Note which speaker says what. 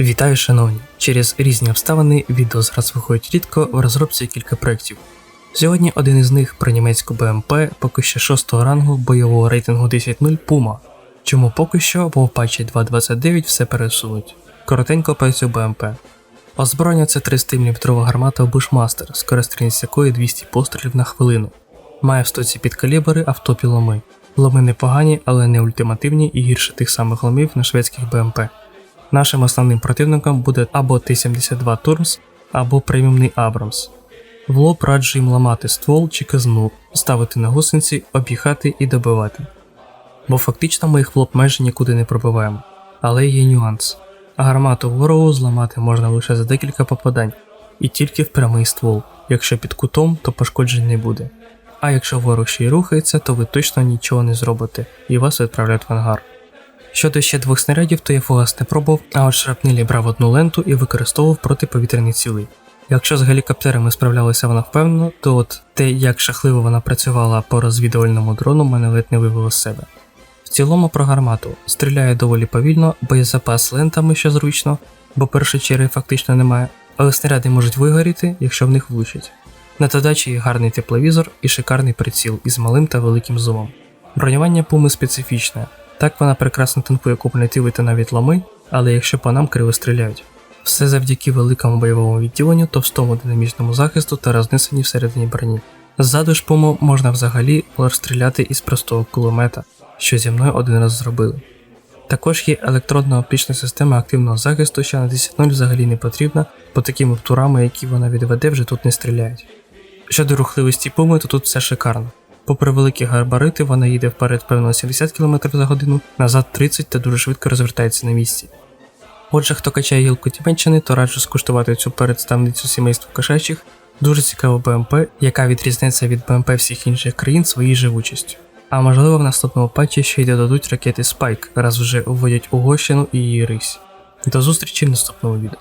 Speaker 1: Вітаю, шановні! Через різні обставини відео зараз виходить рідко в розробці кілька проєктів. Сьогодні один із них про німецьку БМП поки що 6 рангу бойового рейтингу 10.0 Puma. Чому поки що, бо в патчі 2.29 все пересунуть. Коротенько про цю БМП. Озброєння це 30-мм гармата Bushmaster, скорострільність якої 200 пострілів на хвилину. Має в стоці підкалібри автопіломи. Ломи непогані, але не ультимативні і гірше тих самих ломів на шведських БМП. Нашим основним противником буде або Т-72 Турмс, або преміумний Абрамс. В лоб раджу їм ламати ствол чи казну, ставити на гусениці, об'їхати і добивати. Бо фактично ми їх в лоб майже нікуди не пробиваємо. Але є нюанс. Гармату ворогу зламати можна лише за декілька попадань, і тільки в прямий ствол. Якщо під кутом, то пошкоджень не буде. А якщо ворог ще й рухається, то ви точно нічого не зробите і вас відправлять в ангар. Щодо ще двох снарядів, то я фугас не пробував, а от шрапнелі брав одну ленту і використовував протиповітряні ціли. Якщо з гелікоптерами справлялася вона впевнено, то от те, як шахливо вона працювала по розвідувальному дрону, мене ледь не вивело з себе. В цілому про гармату стріляє доволі повільно, боєзапас лентами, що зручно, бо першої черги фактично немає, але снаряди можуть вигоріти, якщо в них влучать. На додачі є гарний тепловізор і шикарний приціл із малим та великим зумом. Бронювання пуми специфічне, так вона прекрасно танкує кумулятиви та навіть лами, але якщо по нам криво стріляють. Все завдяки великому бойовому відділенню, товстому динамічному захисту та рознесенні всередині броні. Ззаду ж пуму можна взагалі стріляти із простого кулемета, що зі мною один раз зробили. Також є електронна оптична система активного захисту, що на 10.0 взагалі не потрібна, бо такими турами, які вона відведе, вже тут не стріляють. Щодо рухливості пуми, то тут все шикарно. Попри великі габарити, вона їде вперед певно 70 км за годину, назад 30 та дуже швидко розвертається на місці. Отже, хто качає гілку Тіменщини, то раджу скуштувати цю представницю сімейства кошачих, дуже цікаву БМП, яка відрізняється від БМП всіх інших країн своєю живучістю. А можливо в наступному патчі ще й додадуть ракети Spike, раз вже вводять Угорщину і її Рись. До зустрічі в наступному відео.